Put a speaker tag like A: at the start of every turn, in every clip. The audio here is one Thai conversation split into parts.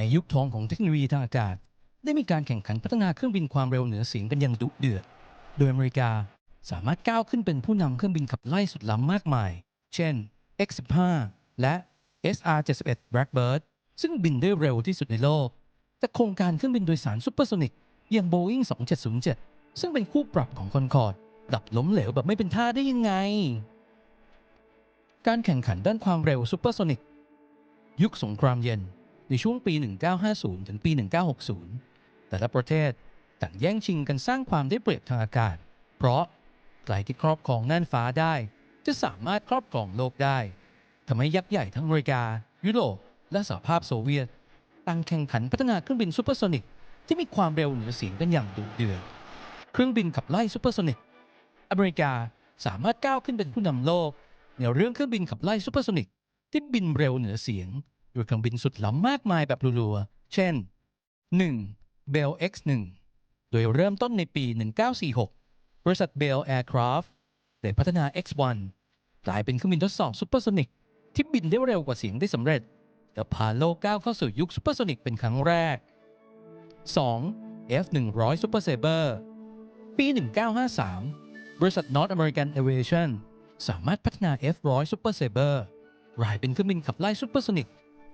A: ในยุคทองของเทคโนโลยีทางอากาศ ได้มีการแข่งขันพัฒนาเครื่องบินความเร็วเหนือเสียงกันอย่างดุเดือด โดยอเมริกาสามารถก้าวขึ้นเป็นผู้นำเครื่องบินขับไล่สุดล้ำมากมาย เช่น X-15 และ SR-71 Blackbird ซึ่งบินได้เร็วที่สุดในโลก แต่โครงการเครื่องบินโดยสารซูเปอร์โซนิกอย่าง Boeing 2707 ซึ่งเป็นคู่ปรับของคอนคอร์ดดับล้มเหลวแบบไม่เป็นท่าได้ยังไง การแข่งขันด้านความเร็วซูเปอร์โซนิกยุคสงครามเย็น ในช่วงปี 1950 ถึงปี 1960 แต่ละประเทศต่างแย่งชิงกันสร้างความได้เปรียบทางอากาศ เพราะใครที่ครอบครองน่านฟ้าได้ จะสามารถครอบครองโลกได้ทำให้ยักษ์ใหญ่ทั้งอเมริกา ยุโรปและสหภาพโซเวียตต่างแข่งขันพัฒนาเครื่องบินซูเปอร์โซนิกที่มีความเร็วเหนือเสียงกันอย่างดุเดือดเครื่องบินขับไล่ซูเปอร์โซนิกอเมริกาสามารถก้าวขึ้นเป็นผู้นำโลกในเรื่องเครื่องบินขับไล่ซูเปอร์โซนิกที่บินเร็วเหนือเสียง ยเครื่องบินสุดล้ำมากมายแบบรัวๆ เช่น 1. Bell X1 โดยเริ่มต้นในปี 1946 บริษัท Bell Aircraft ได้พัฒนา X1 กลายเป็นเครื่องบินทดสอบซูเปอร์โซนิกที่บินได้เร็วกว่าเสียงได้สำเร็จ และพาโลกก้าวเข้าสู่ยุคซูเปอร์โซนิกเป็นครั้งแรก 2. F100 Super Saber ปี 1953 บริษัท North American Aviation สามารถพัฒนา F100 Super Sabre กลายเป็นเครื่องบินขับไล่ซูเปอร์โซนิก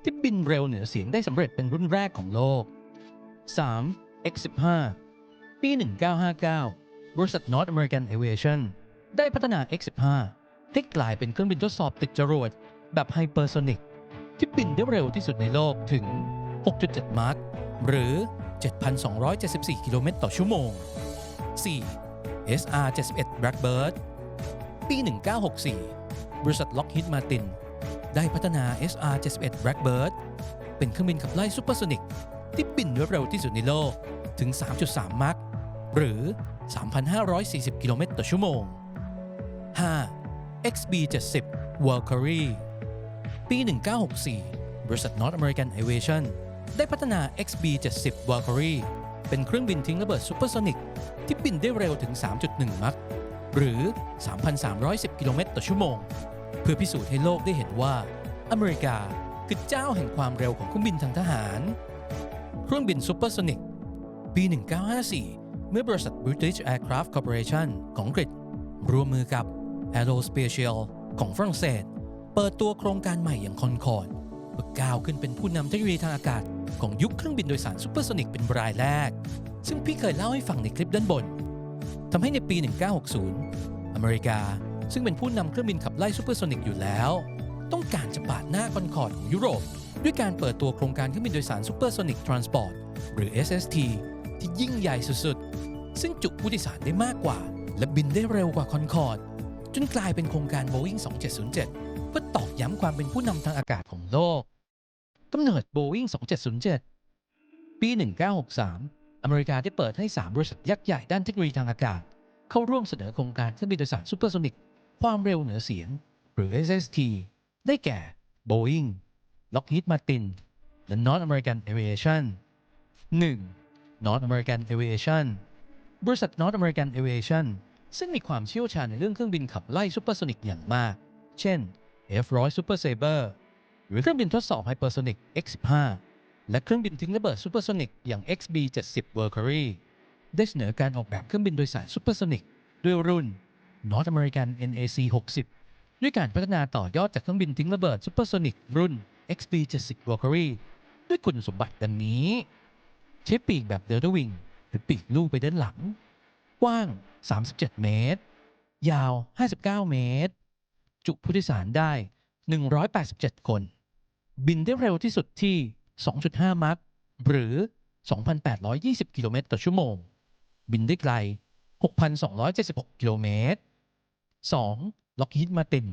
A: ที่บินเร็วเหนือเสียงได้สำเร็จเป็นรุ่นแรกของโลก 3. X15 ปี 1959 บริษัท North American Aviation ได้พัฒนา X15 ที่กลายเป็นเครื่องบินทดสอบติดจรวดแบบไฮเปอร์โซนิกที่บินได้เร็วที่สุดในโลกถึง 6.7 มาร์คหรือ 7,274 กิโลเมตรต่อชั่วโมง 4. SR-71 Blackbird ปี 1964 บริษัท Lockheed Martin ได้พัฒนา SR-71 Blackbird เป็นเครื่องบินขับไล่ซูเปอร์โซนิกที่บินด้เร็วที่สุดในโลกถึง 3.3มาร์คหรือ 3,540 กิโลเมตรต่อชั่วโมง 5. XB-70 Valkyrie ปี 1964 บริษัท North American Aviation ได้พัฒนา XB-70 Valkyrie เป็นเครื่องบินทิ้งระเบิดซูเปอร์โซนิกที่บินได้เร็วถึง 3.1 มัคหรือ 3,310 กิโลเมตรต่อชั่วโมง เพื่อพิสูจน์ให้โลกได้เห็นว่า อเมริกาคือเจ้าแห่งความเร็วของเครื่องบินทางทหาร เครื่องบินซูเปอร์โซนิกปี 1954 เมื่อบริษัท British Aircraft Corporation ของอังกฤษร่วมมือกับ Aerospatiale ของฝรั่งเศส เปิดตัวโครงการใหม่อย่างคอนคอร์ดเพื่อก้าวขึ้นเป็นผู้นำเทคโนโลยีทางอากาศ ของยุคเครื่องบินโดยสารซูเปอร์โซนิกเป็นรายแรก ซึ่งพี่เคยเล่าให้ฟังในคลิปด้านบนทำให้ในปี 1960 อเมริกา ซึ่งเป็นผู้นำเครื่องบินขับไล่ซูเปอร์โซนิกอยู่แล้ว ต้องการจะปาดหน้าคอนคอร์ดของยุโรป ด้วยการเปิดตัวโครงการเครื่องบินโดยสารซูเปอร์โซนิกทรานสปอร์ตหรือ SST ที่ยิ่งใหญ่สุดๆ ซึ่งจุผู้โดยสารได้มากกว่า และบินได้เร็วกว่าคอนคอร์ดจนกลายเป็นโครงการ Boeing 2707 เพื่อตอกย้ำความเป็นผู้นำทางอากาศของโลกกำเนิด Boeing 2707 ปี 1963 อเมริกาได้เปิดให้ 3 บริษัทยักษ์ใหญ่ด้านเทคโนโลยีทางอากาศ เข้าร่วมเสนอโครงการเครื่องบินโดยสารซูเปอร์โซนิก ความเร็วเหนือเสียง หรือ SST ได้แก่ Boeing Lockheed Martin และ North American Aviation 1. North American Aviation บริษัท North American Aviation ซึ่งมีความเชี่ยวชาญในเรื่องเครื่องบินขับไล่ซูเปอร์โซนิกอย่างมาก เช่น F-100 Super Sabre หรือเครื่องบินทดสอบไฮเปอร์โซนิก X-15 และเครื่องบินทิ้งระเบิดซูเปอร์โซนิกอย่าง XB-70 Valkyrie ได้เสนอการออกแบบเครื่องบินโดยสารซูเปอร์โซนิกด้วยรุ่น North American NAC 60 ด้วยการพัฒนาต่อยอดจากเครื่องบินทิ้งระเบิดซูเปอร์โซนิกรุ่น XB-70 Valkyrie ด้วยคุณสมบัติดังนี้ ใช้ปีกแบบเดลต้าวิงหรือปีกลูกไปด้านหลัง กว้าง 37 เมตร ยาว 59 เมตร จุผู้โดยสารได้ 187 คน บินได้เร็วที่สุดที่ 2.5 มัคหรือ 2,820 กิโลเมตรต่อชั่วโมง บินได้ไกล 6,276 กิโลเมตร 2. Lockheed Martin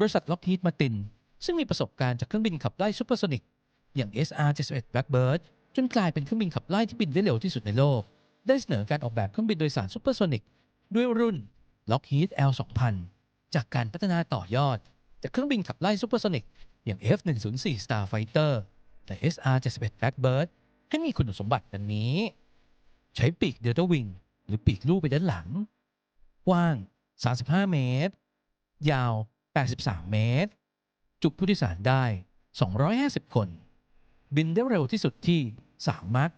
A: บริษัท Lockheed Martin ซึ่งมีประสบการณ์จากเครื่องบินขับไล่ซูเปอร์โซนิกอย่าง SR-71 Blackbird จนกลายเป็นเครื่องบินขับไล่ที่บินได้เร็วที่สุดในโลก ได้เสนอการออกแบบเครื่องบินโดยสารซูเปอร์โซนิกด้วยรุ่น Lockheed L2000 จากการพัฒนาต่อยอด จากเครื่องบินขับไล่ซูเปอร์โซนิกอย่าง F104 Starfighter และ SR-71 Blackbird ให้มีคุณสมบัติดังนี้ ใช้ปีกเดลต้าวิงหรือปีกลูกไปด้านหลัง กว้าง 35 เมตร ยาว 83 เมตร จุผู้โดยสารได้ 250 คน บินได้เร็วที่สุดที่ 3 มัค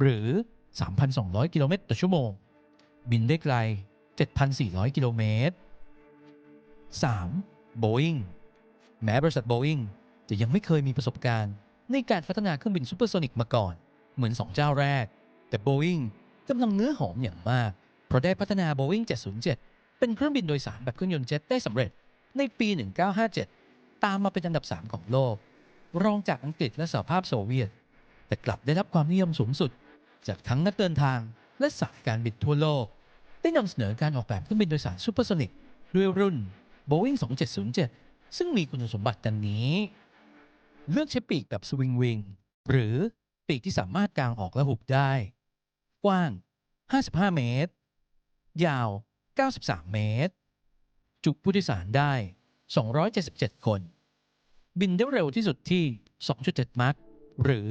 A: หรือ 3,200 กิโลเมตรต่อชั่วโมง บินได้ไกล 7,400 กิโลเมตร 3. Boeing แม้บริษัท Boeing จะยังไม่เคยมีประสบการณ์ ในการพัฒนาเครื่องบินซูเปอร์โซนิกมาก่อน เหมือน 2 เจ้าแรก แต่ Boeing กำลังเนื้อหอมอย่างมาก เพราะได้พัฒนา Boeing 707 เป็นเครื่องบินโดยสารแบบเครื่องยนต์เจ็ตได้สำเร็จในปี 1957 ตามมาเป็นอันดับ 3 ของโลก รองจากอังกฤษและสหภาพโซเวียต แต่กลับได้รับความนิยมสูงสุด จากทั้งนักเดินทางและสายการบินทั่วโลก ได้นำเสนอการออกแบบเครื่องบินโดยสารซูเปอร์โซนิกด้วยรุ่น Boeing 2707 ซึ่งมีคุณสมบัติดังนี้ เลือกใช้ปีกแบบสวิงวิงหรือปีกที่สามารถกางออกและหุบได้ กว้าง 55 เมตร ยาว 93 เมตร จุผู้โดยสารได้ 277 คน บินได้เร็วที่สุดที่ 2.7 มัคหรือ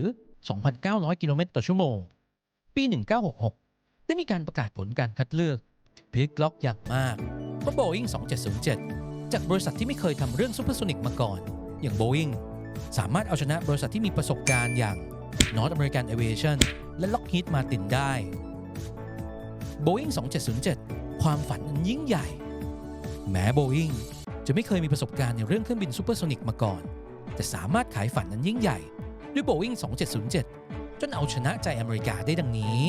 A: 2,900 กิโลเมตรต่อชั่วโมง ปี 1966 ได้มีการประกาศผลการคัดเลือกพลิกล็อกอย่างมากว่า Boeing 2707 จากบริษัทที่ไม่เคยทำเรื่องซูเปอร์โซนิกมาก่อน อย่าง Boeing สามารถเอาชนะบริษัทที่มีประสบการณ์อย่าง North American Aviation และ Lockheed Martin ได้ Boeing 2707 ความฝันอันยิ่งใหญ่ แม้ Boeing จะไม่เคยมีประสบการณ์ในเรื่องเครื่องบินซูเปอร์โซนิกมาก่อน แต่สามารถขายฝันอันยิ่งใหญ่ ด้วย Boeing 2707 จนเอาชนะใจอเมริกาได้ดังนี้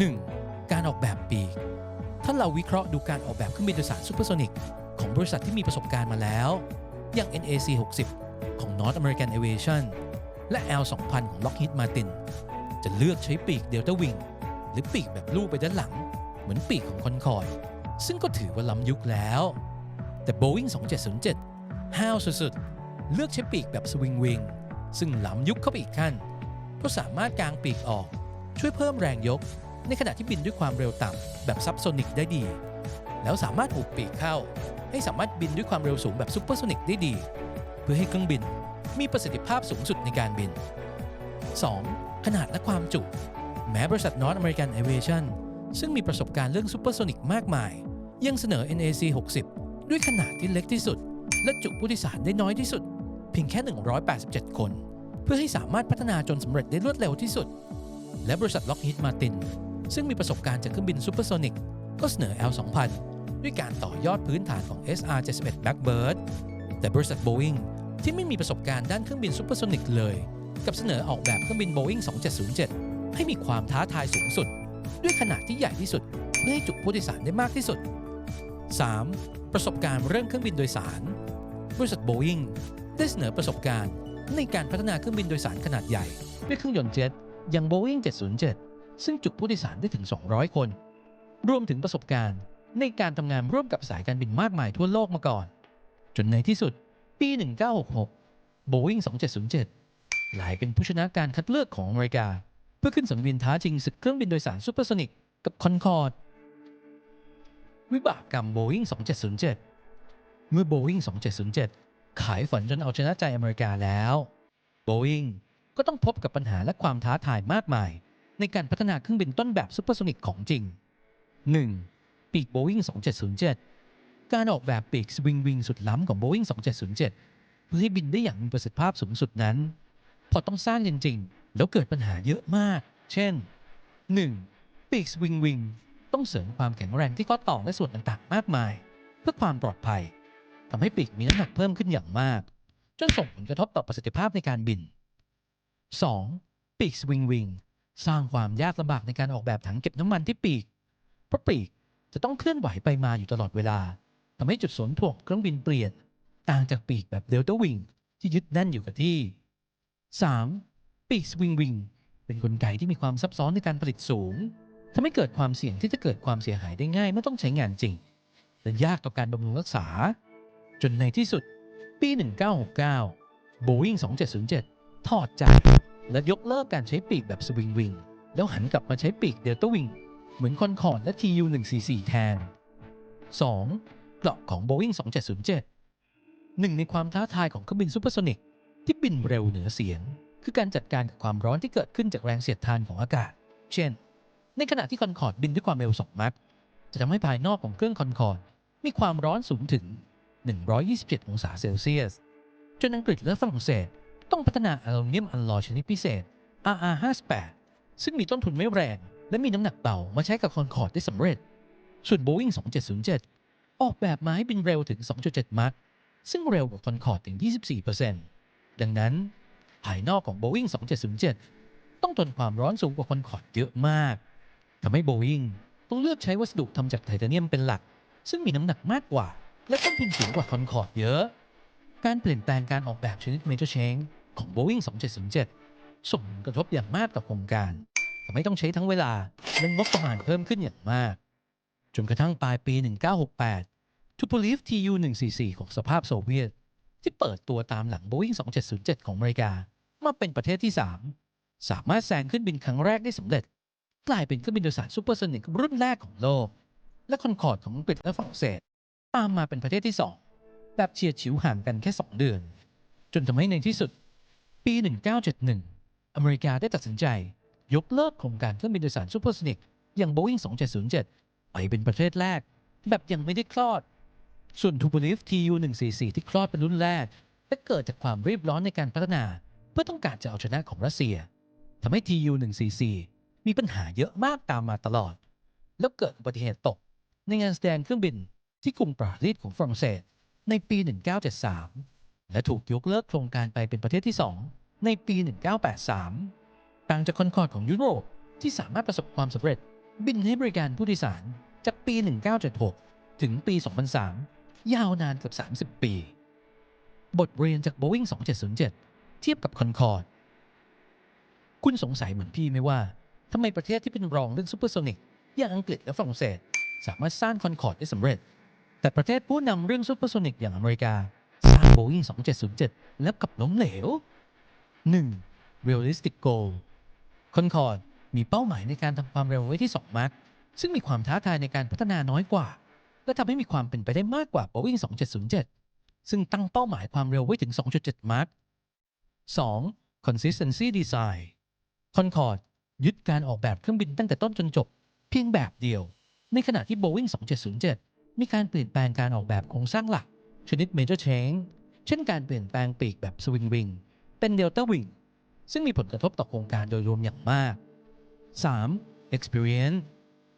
A: 1. การออกแบบปีก ถ้าเราวิเคราะห์ดูการออกแบบเครื่องบินโดยสารซูเปอร์โซนิกของบริษัทที่มีประสบการณ์มาแล้ว อย่าง NAC 60ของ North American Aviation และ L 2000ของ Lockheed Martin จะเลือกใช้ปีก Delta Wing หรือปีกแบบลูบไปด้านหลัง มือนปีกของ Concorde ซึ่งก็ถือว่าล้ำยุคแล้ว แต่ Boeing 2707 ห้าวสุดๆ เลือกใช้ปีกแบบสวิงวิงซึ่งล้ำยุคเข้าไปอีกขั้นก็สามารถกางปีกออก ช่วยเพิ่มแรงยก ในขณะที่บินด้วยความเร็วต่ำแบบซับโซนิกได้ดี แล้วสามารถหุบปีกเข้า ให้สามารถบินด้วยความเร็วสูงแบบซูเปอร์โซนิกได้ดี เพื่อให้เครื่องบินมีประสิทธิภาพสูงสุดในการบิน 2. ขนาดและความจุ แม้บริษัท North American Aviation ซึ่งมีประสบการณ์เรื่องซูเปอร์โซนิกมากมาย ยังเสนอ NAC 60 ด้วยขนาดที่เล็กที่สุด และจุผู้โดยสารได้น้อยที่สุด เพียงแค่ 187 คน เพื่อให้สามารถพัฒนาจนสำเร็จได้รวดเร็วที่สุด และบริษัท Lockheed Martin ซึ่งมีประสบการณ์จากเครื่องบินซูเปอร์โซนิกก็เสนอ L 2000ด้วยการต่อยอดพื้นฐานของ SR 71 Blackbird แต่บริษัท Boeing ที่ไม่มีประสบการณ์ด้านเครื่องบินซูเปอร์โซนิกเลย กับเสนอออกแบบเครื่องบิน Boeing 2707 ให้มีความท้าทายสูงสุด ด้วยขนาดที่ใหญ่ที่สุด เพื่อให้จุผู้โดยสารได้มากที่สุด 3. ประสบการณ์เรื่องเครื่องบินโดยสาร บริษัท Boeing ได้เสนอประสบการณ์ในการพัฒนาเครื่องบินโดยสารขนาดใหญ่ ด้วยเครื่องยนต์เจ็ตอย่าง Boeing 707 ซึ่งจุผู้โดยสารได้ถึง 200 คน รวมถึงประสบการณ์ในการทำงานร่วมกับสายการบินมากมายทั่วโลกมาก่อน จนในที่สุดปี 1966 Boeing 2707กลายเป็นผู้ชนะการคัดเลือกของอเมริกา เพื่อขึ้นสังเวียนท้าชิงศึกเครื่องบินโดยสารซูเปอร์โซนิกกับคอนคอร์ดวิบากกรรม Boeing 2707 เมื่อ Boeing 2707 ขายฝันจนเอาชนะใจอเมริกาแล้ว Boeing ก็ต้องพบกับปัญหาและความท้าทายมากมาย ในการพัฒนาเครื่องบินต้นแบบซูเปอร์โซนิกของจริง 1. ปีก Boeing 2707 การออกแบบปีกสวิงวิงสุดล้ำของ Boeing 2707 เพื่อให้บินได้อย่างมีประสิทธิภาพสูงสุดนั้น พอต้องสร้างจริงๆ แล้วเกิดปัญหาเยอะมาก เช่น 1. ปีกสวิงวิงต้องเสริมความแข็งแรงที่ข้อต่อและส่วนต่างๆ มากมาย เพื่อความปลอดภัยทำให้ปีกมีน้ำหนักเพิ่มขึ้นอย่างมาก จนส่งผลกระทบต่อประสิทธิภาพในการบิน 2. ปีกสวิงวิงสร้างความยากลำบากในการออกแบบถังเก็บน้ำมันที่ปีก เพราะปีกจะต้องเคลื่อนไหวไปมาอยู่ตลอดเวลาทำให้จุดศูนถ่วงเครื่องบินเปลี่ยน ต่างจากปีกแบบเดลต้าวิงที่ยึดแน่นอยู่กับที่ 3. ปีกสวิงวิง เป็นกลไกที่มีความซับซ้อนในการผลิตสูงทำให้เกิดความเสี่ยงที่จะเกิดความเสียหายได้ง่ายเมื่อต้องใช้งานจริง และยากต่อการบำรุงรักษา จนในที่สุด ปี 1969 Boeing 2707 ถอดใจและยกเลิกการใช้ปีกแบบสวิงวิง แล้วหันกลับมาใช้ปีกเดลต้าวิง เหมือนคอนคอร์ดและ TU 144แทน 2. เกราะของ Boeing 2707 หนึ่งในความท้าทายของเครื่องบินซูเปอร์โซนิกที่บินเร็วเหนือเสียง คือการจัดการกับความร้อนที่เกิดขึ้นจากแรงเสียดทานของอากาศ เช่น ในขณะที่คอนคอร์ดบินด้วยความเร็ว 2 มัคจะทำให้ภายนอกของเครื่องคอนคอร์ดมีความร้อนสูงถึง 127 องศาเซลเซียส จนอังกฤษและฝรั่งเศสต้องพัฒนาอลูมิเนียมอัลลอยชนิดพิเศษ RR58 ซึ่งมีต้นทุนไม่แรง และมีน้ำหนักเบามาใช้กับคอนคอร์ดได้สำเร็จ ส่วน Boeing 2707 ออกแบบมาให้บินเร็วถึง 2.7 มัคซึ่งเร็วกว่าคอนคอร์ดถึง 24%ดังนั้น ภายนอกของ Boeing 2707 ต้องทนความร้อนสูงกว่าคอนคอร์ดเยอะมากทำให้ Boeing ต้องเลือกใช้วัสดุทำจากไทเทเนียมเป็นหลัก ซึ่งมีน้ำหนักมากกว่า และต้นทุนสูงกว่าคอนคอร์ดเยอะ การเปลี่ยนแปลงการออกแบบชนิด Major Change ของ Boeing 2707 ส่งผลกระทบอย่างมากต่อโครงการทำให้ต้องใช้ทั้งเวลาและงบประมาณเพิ่มขึ้นอย่างมาก จนกระทั่งปลายปี 1968ทู p ลีฟ TU-144 ของสภาพโซเวียต ที่เปิดตัวตามหลัง Boeing 2707 ของอเมริกา มาเป็นประเทศที่ 3 สามารถแซงขึ้นบินครั้งแรกได้สำเร็จ กลายเป็นเครื่องบินโดยสารซูเปอร์โซนิกรุ่นแรกของโลก และคอนคอร์ดของอังกฤษและฝรั่งเศส ตามมาเป็นประเทศที่ 2 แบบเฉียดฉิวห่างกันแค่ 2 เดือน จนทำให้ในที่สุด ปี 1971 อเมริกาได้ตัดสินใจ ยกเลิกโครงการเครื่องบินโดยสารซูเปอร์โซนิกอย่าง Boeing 2707 ไปเป็นประเทศแรก แบบยังไม่ได้คลอด ส่วนทูบูลิฟ TU-144 ที่คลอดเป็นรุ่นแรกและเกิดจากความรีบร้อนในการพัฒนา เพื่อต้องการจะเอาชนะของรัสเซียทำให้ TU-144 มีปัญหาเยอะมากตามมาตลอด แล้วเกิดอุบัติเหตุตก ในงานแสดงเครื่องบินที่กรุงปารีสของฝรั่งเศส ในปี 1973 และถูกยกเลิกโครงการไปเป็นประเทศที่ 2 ในปี 1983 ต่างจากคอนคอร์ดของยุโรปที่สามารถประสบความสำเร็จ บินให้บริการผู้โดยสารจากปี 1976 ถึงปี 2003 ยาวนานเกือบ 30 ปี บทเรียนจาก Boeing 2707 เทียบกับคอนคอร์ดคุณสงสัยเหมือนพี่ไหมว่าทำไมประเทศที่เป็นรองเรื่องซูเปอร์โซนิกอย่างอังกฤษและฝรั่งเศส สามารถสร้างคอนคอร์ดได้สำเร็จ แต่ประเทศผู้นำเรื่องซูเปอร์โซนิกอย่างอเมริกา สร้าง Boeing 2707 แล้วกับล้มเหลว 1. realistic goal Concorde มีเป้าหมายในการทำความเร็วไว้ที่ 2มาร์คซึ่งมีความท้าทายในการพัฒนาน้อยกว่า และทำให้มีความเป็นไปได้มากกว่า Boeing 2707 ซึ่งตั้งเป้าหมายความเร็วไว้ถึง 2.7 มาร์ค 2. consistency design Concorde ยึดการออกแบบเครื่องบินตั้งแต่ต้นจนจบ เพียงแบบเดียว ในขณะที่ Boeing 2707 มีการเปลี่ยนแปลงการออกแบบโครงสร้างหลัก ชนิด Major Change เช่นการเปลี่ยนแปลงปีกแบบ Swing Wing เป็น Delta Wing ซึ่งมีผลกระทบต่อโครงการโดยรวมอย่างมาก 3. Experience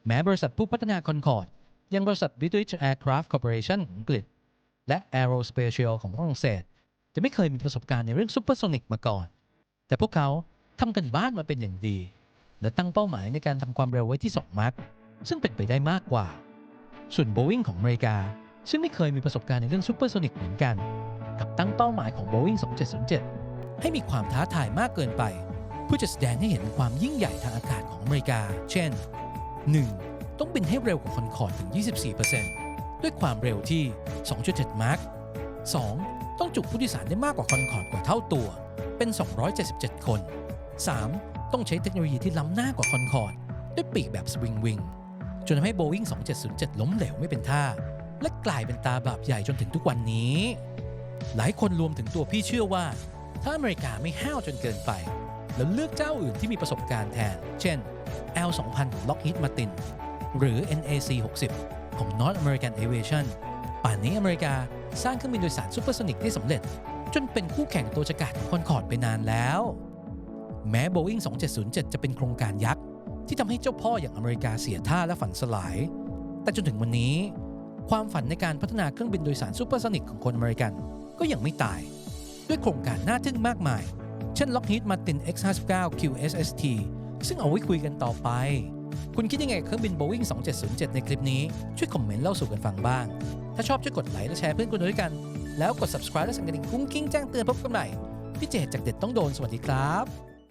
A: แม้บริษัทผู้พัฒนา Concorde ยังบริษัท British Aircraft Corporation ของอังกฤษ และ Aero Spatial ของฝรั่งเศส จะไม่เคยมีประสบการณ์ในเรื่องซูเปอร์โซนิกมาก่อน แต่พวกเขาทำกันบ้านมาเป็นอย่างดี และตั้งเป้าหมายในการทำความเร็วไว้ที่ 2มาร์คซึ่งเป็นไปได้มากกว่า ส่วน Boeing ของอเมริกา ซึ่งไม่เคยมีประสบการณ์ในเรื่องซูเปอร์โซนิกเหมือนกัน กับตั้งเป้าหมายของ Boeing 2707 ให้มีความท้าทายมากเกินไป เพื่อจะแสดงให้เห็นความยิ่งใหญ่ทางอากาศของอเมริกา เช่น 1. ต้องบินให้เร็วกว่าคอนคอร์ดถึง 24%ด้วยความเร็วที่ 2.7 มาร์ค 2. ต้องจุผู้โดยสารได้มากกว่าคอนคอร์ดกว่าเท่าตัว เป็น 277 คน 3. ต้องใช้เทคโนโลยีที่ล้ำหน้ากว่าคอนคอร์ดด้วยปีกแบบสวิงวิงจนทำให้ Boeing 2707 ล้มเหลวไม่เป็นท่า และกลายเป็นตาบาปใหญ่จนถึงทุกวันนี้ หลายคนรวมถึงตัวพี่เชื่อว่า ถ้าอเมริกาไม่ห้าวจนเกินไป แล้วเลือกเจ้าอื่นที่มีประสบการณ์แทน เช่น L2000 ของ Lockheed Martin หรือ NAC 60 ของ North American Aviation ป่านนี้อเมริกาสร้างเครื่องบินโดยสารซูเปอร์โซนิกได้สำเร็จ จนเป็นคู่แข่งตัวฉกาจของคอนคอร์ดไปนานแล้ว แม้ Boeing 2707 จะเป็นโครงการยักษ์ ที่ทำให้เจ้าพ่ออย่างอเมริกาเสียท่าและฝันสลาย แต่จนถึงวันนี้ ความฝันในการพัฒนาเครื่องบินโดยสารซูเปอร์โซนิกของคนอเมริกันก็ยังไม่ตาย ด้วยโครงการน่าทึ่งมากมาย เช่น Lockheed Martin X59 QSST ซึ่งเอาไว้คุยกันต่อไป คุณคิดยังไงเครื่องบิน Boeing 2707 ในคลิปนี้ ช่วยคอมเมนต์เล่าสู่กันฟังบ้าง ถ้าชอบช่วยกดไลค์และแชร์เพื่อนคุณด้วยกัน แล้วกด subscribe และสั่นกระดิ่งกุ้งกิ้งแจ้งเตือนพบกันใหม่พี่เจตจากเด็ดต้องโดนสวัสดีครับ